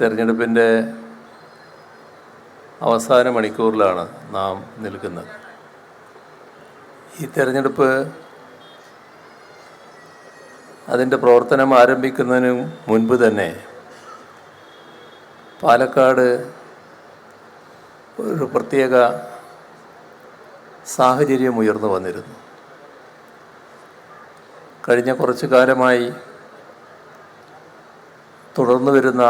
തെരഞ്ഞെടുപ്പിന്റെ അവസാന മണിക്കൂറിലാണ് നാം നിൽക്കുന്നത്. ഈ തെരഞ്ഞെടുപ്പ് അതിന്റെ പ്രവർത്തനം ആരംഭിക്കുന്നതിന് മുൻപ് തന്നെ പാലക്കാട് ഒരു പ്രത്യേക സാഹചര്യം ഉയർന്നു വന്നിരുന്നു. കഴിഞ്ഞ കുറച്ചു കാലമായി തുടർന്നു വരുന്ന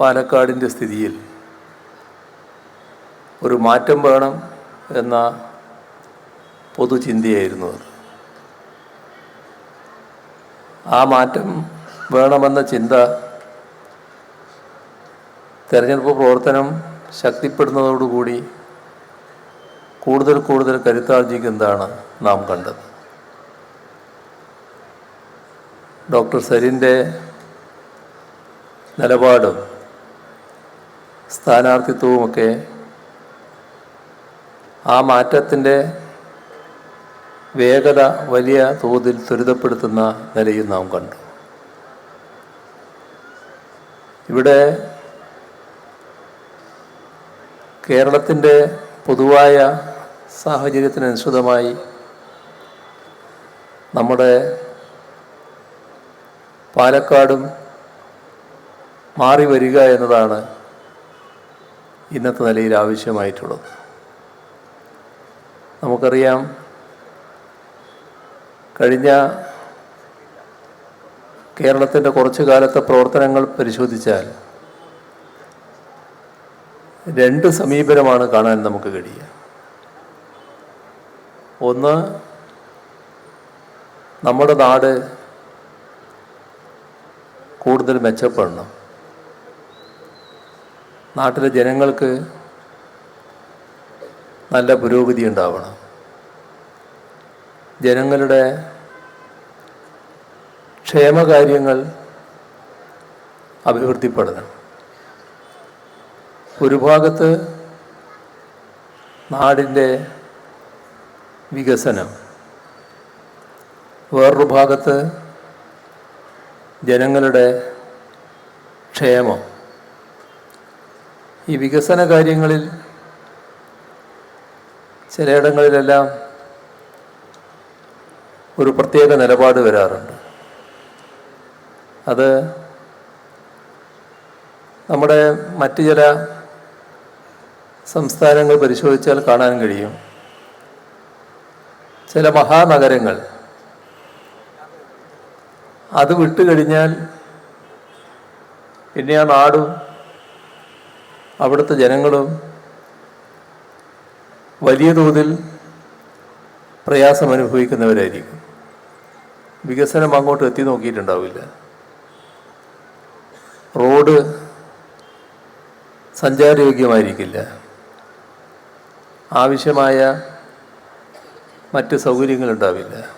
പാലക്കാടിന്റെ സ്ഥിതിയിൽ ഒരു മാറ്റം വേണം എന്ന പൊതുചിന്തയായിരുന്നു അത്. ആ മാറ്റം വേണമെന്ന ചിന്ത തെരഞ്ഞെടുപ്പ് പ്രവർത്തനം ശക്തിപ്പെടുന്നതോടുകൂടി കൂടുതൽ കൂടുതൽ കരുത്താർജിക്കുന്നതാണ് നാം കണ്ടത്. ഡോക്ടർ സരിന്റെ നിലപാടും സ്ഥാനാർത്ഥിത്വവുമൊക്കെ ആ മാറ്റത്തിന്റെ വേഗത വലിയ തോതിൽ ത്വരിതപ്പെടുത്തുന്ന നിലയിൽ നാം കണ്ടു. ഇവിടെ കേരളത്തിന്റെ പൊതുവായ സാഹചര്യത്തിനനുസൃതമായി നമ്മുടെ പാലക്കാടും മാറി വരിക എന്നതാണ് ഇന്നത്തെ നിലയിൽ ആവശ്യമായിട്ടുള്ളത്. നമുക്കറിയാം കഴിഞ്ഞ കേരളത്തിന്റെ കുറച്ചു കാലത്തെ പ്രവർത്തനങ്ങൾ പരിശോധിച്ചാൽ രണ്ട് സമീപനമാണ് കാണാൻ നമുക്ക് കഴിയുക. ഒന്ന് നമ്മുടെ നാട് കൂടുതൽ മെച്ചപ്പെടണം. നാട്ടിലെ ജനങ്ങൾക്ക് നല്ല പുരോഗതി ഉണ്ടാവണം. ജനങ്ങളുടെ ക്ഷേമകാര്യങ്ങൾ അഭിവൃദ്ധിപ്പെടണം. ഒരു ഭാഗത്ത് നാടിന്റെ വികസനം വേറൊരു ഭാഗത്ത് ജനങ്ങളുടെ ക്ഷേമം ഈ വികസന കാര്യങ്ങളിൽ ചിലയിടങ്ങളിലെല്ലാം ഒരു പ്രത്യേക നിലപാട് വരാറുണ്ട്. അത് നമ്മുടെ മറ്റു ചില സംസ്ഥാനങ്ങൾ പരിശോധിച്ചാൽ കാണാൻ കഴിയും. ചില മഹാനഗരങ്ങൾ അത് വിട്ടുകഴിഞ്ഞാൽ പിന്നെ ആ നാടും അവിടുത്തെ ജനങ്ങളും വലിയ തോതിൽ പ്രയാസം അനുഭവിക്കുന്നവരായിരിക്കും വികസനം അങ്ങോട്ട് എത്തി നോക്കിയിട്ടുണ്ടാവില്ല. റോഡ് സഞ്ചാരയോഗ്യമായിരിക്കില്ല. ആവശ്യമായ മറ്റ് സൗകര്യങ്ങളുണ്ടാവില്ല.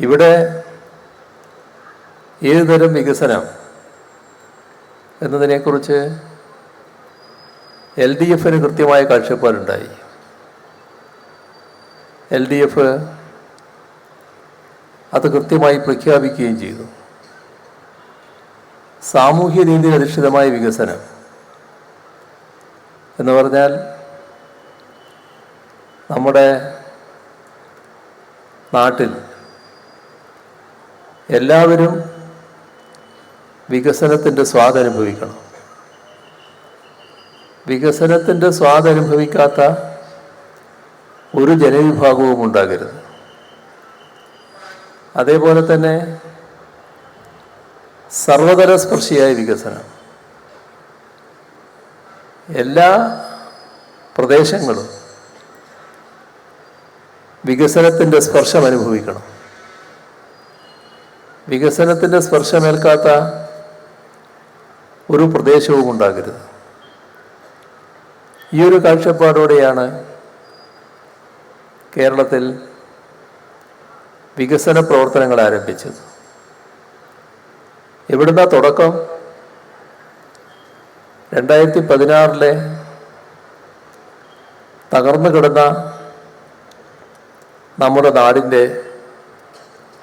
ഇവിടെ ഏതുതരം വികസനം എന്നതിനെക്കുറിച്ച് എൽ ഡി എഫിന് കൃത്യമായ കാഴ്ചപ്പാടുണ്ടായി. എൽ ഡി എഫ് അത് കൃത്യമായി പ്രഖ്യാപിക്കുകയും ചെയ്തു. സാമൂഹ്യ നീതി അധിഷ്ഠിതമായ വികസനം എന്ന് പറഞ്ഞാൽ നമ്മുടെ നാട്ടിൽ എല്ലാവരും വികസനത്തിന്റെ സ്വാദ് അനുഭവിക്കണം. വികസനത്തിന്റെ സ്വാദ് അനുഭവിക്കാത്ത ഒരു ജനവിഭാഗവും ഉണ്ടാകരുത്. അതേപോലെ തന്നെ സർവതല സ്പർശിയായ വികസനം. എല്ലാ പ്രദേശങ്ങളും വികസനത്തിന്റെ സ്പർശം അനുഭവിക്കണം. വികസനത്തിന്റെ സ്പർശമേൽക്കാത്ത ഒരു പ്രദേശവും ഉണ്ടാകരുത്. ഈ ഒരു കാഴ്ചപ്പാടോടെയാണ് കേരളത്തിൽ വികസന പ്രവർത്തനങ്ങൾ ആരംഭിച്ചത്. എവിടുന്ന തുടക്കം? രണ്ടായിരത്തി പതിനാറിലെ തകർന്നു കിടന്ന നമ്മുടെ നാടിന്റെ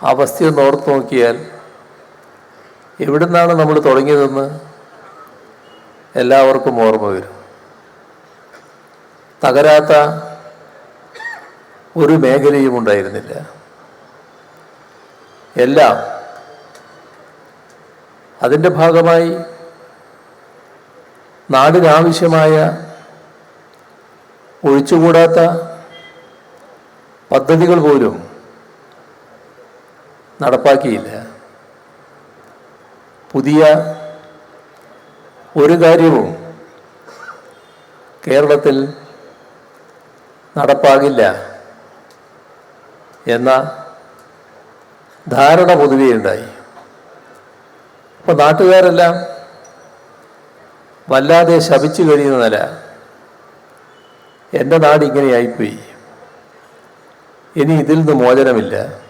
അവസ്ഥയൊന്ന് ഓർത്ത് നോക്കിയാൽ എവിടുന്നാണ് നമ്മൾ തുടങ്ങിയതെന്ന് എല്ലാവർക്കും ഓർമ്മ വരും. തകരാത്ത ഒരു മേഖലയും ഉണ്ടായിരുന്നില്ല. എല്ലാം അതിന്റെ ഭാഗമായി നാടിനാവശ്യമായ ഒഴിച്ചുകൂടാത്ത പദ്ധതികൾ പോലും നടപ്പാക്കിയില്ല. പുതിയ ഒരു കാര്യവും കേരളത്തിൽ നടപ്പാകില്ല എന്ന ധാരണ പൊതുവേ ഉണ്ടായി. അപ്പോൾ നാട്ടുകാരെല്ലാം വല്ലാതെ ശപിച്ചു കഴിയുന്ന എന്റെ നാട് ഇങ്ങനെയായിപ്പോയി ഇനി ഇതിൽ നിന്ന് മോചനമില്ല.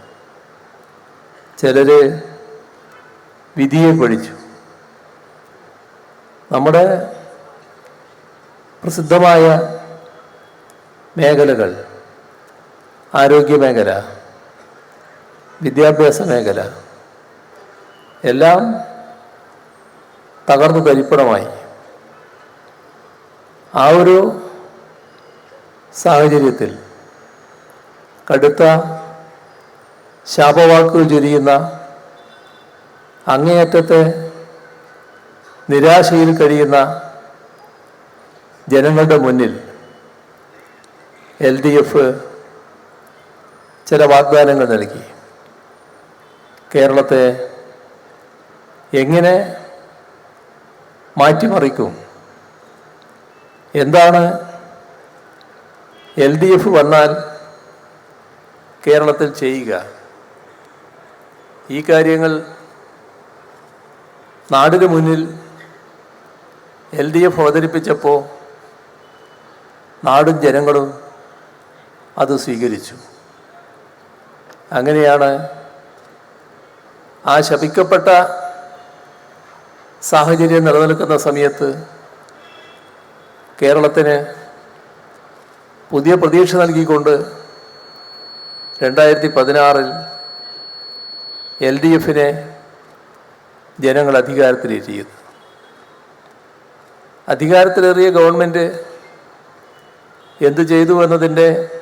ചിലര് വിധിയെ പഠിച്ചു നമ്മുടെ പ്രസിദ്ധമായ മേഖലകൾ ആരോഗ്യ മേഖല വിദ്യാഭ്യാസ മേഖല എല്ലാം തകർന്നു തരിപ്പണമായി ആ ഒരു സാഹചര്യത്തിൽ കടുത്ത ശാപവാക്കുകൾ ചൊരിയുന്ന അങ്ങേയറ്റത്തെ നിരാശയിൽ കഴിയുന്ന ജനങ്ങളുടെ മുന്നിൽ എൽ ഡി എഫ് ചില വാഗ്ദാനങ്ങൾ നൽകി. കേരളത്തെ എങ്ങനെ മാറ്റിമറിക്കും? എന്താണ് എൽ ഡി എഫ് വന്നാൽ കേരളത്തിൽ ചെയ്യുക? ഈ കാര്യങ്ങൾ നാടിന് മുന്നിൽ എൽ ഡി എഫ് അവതരിപ്പിച്ചപ്പോൾ നാടും ജനങ്ങളും അത് സ്വീകരിച്ചു. അങ്ങനെയാണ് ആ ശപിക്കപ്പെട്ട സാഹചര്യം നിലനിൽക്കുന്ന സമയത്ത് കേരളത്തിന് പുതിയ പ്രതീക്ഷ നൽകിക്കൊണ്ട് രണ്ടായിരത്തി പതിനാറിൽ എൽ ഡി എഫിനെ ജനങ്ങൾ അധികാരത്തിലേറ്റിയത്. അധികാരത്തിലേറിയ ഗവൺമെന്റ് എന്തു ചെയ്തു എന്നതിന്റെ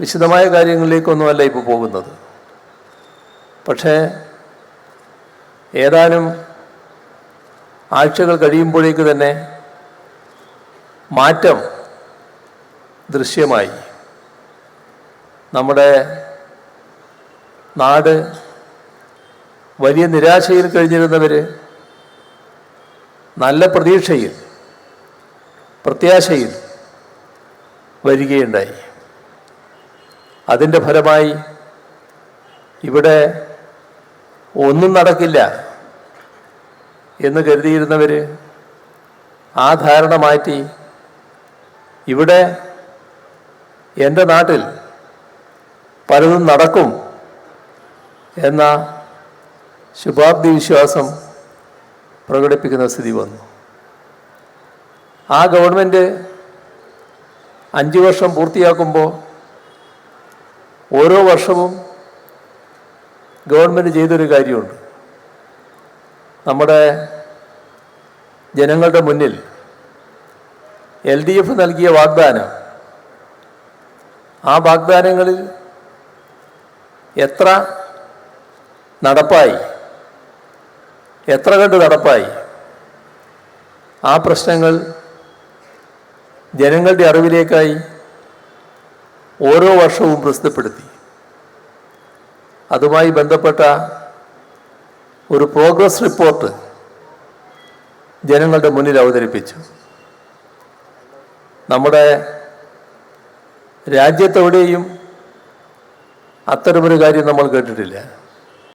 വിശദമായ കാര്യങ്ങളിലേക്കൊന്നുമല്ല ഇപ്പോൾ പോകുന്നത്. പക്ഷേ ഏതാനും ആഴ്ചകൾ കഴിയുമ്പോഴേക്ക് തന്നെ മാറ്റം ദൃശ്യമായി. നമ്മുടെ നാട് വലിയ നിരാശയിൽ കഴിഞ്ഞിരുന്നവർ നല്ല പ്രതീക്ഷയിൽ പ്രത്യാശയിൽ വരികയുണ്ടായി. അതിന്റെ ഫലമായി ഇവിടെ ഒന്നും നടക്കില്ല എന്ന് കരുതിയിരുന്നവർ ആ ധാരണ മാറ്റി ഇവിടെ എന്റെ നാട്ടിൽ പലതും നടക്കും എന്ന ശുഭാപ്തി വിശ്വാസം പ്രകടിപ്പിക്കുന്ന സ്ഥിതി വന്നു. ആ ഗവൺമെന്റ് അഞ്ച് വർഷം പൂർത്തിയാക്കുമ്പോൾ ഓരോ വർഷവും ഗവൺമെന്റ് ചെയ്തൊരു കാര്യമുണ്ട്. നമ്മുടെ ജനങ്ങളുടെ മുന്നിൽ എൽ ഡി എഫ് നൽകിയ വാഗ്ദാനം ആ വാഗ്ദാനങ്ങളിൽ എത്ര നടപ്പായി? എത്ര കണ്ട് നടപ്പായി? ആ പ്രശ്നങ്ങൾ ജനങ്ങളുടെ അറിവിലേക്കായി ഓരോ വർഷവും പ്രസിദ്ധപ്പെടുത്തി അതുമായി ബന്ധപ്പെട്ട ഒരു പ്രോഗ്രസ് റിപ്പോർട്ട് ജനങ്ങളുടെ മുന്നിൽ അവതരിപ്പിച്ചു. നമ്മുടെ രാജ്യത്തെവിടെയും അത്തരമൊരു കാര്യം നമ്മൾ കേട്ടിട്ടില്ല.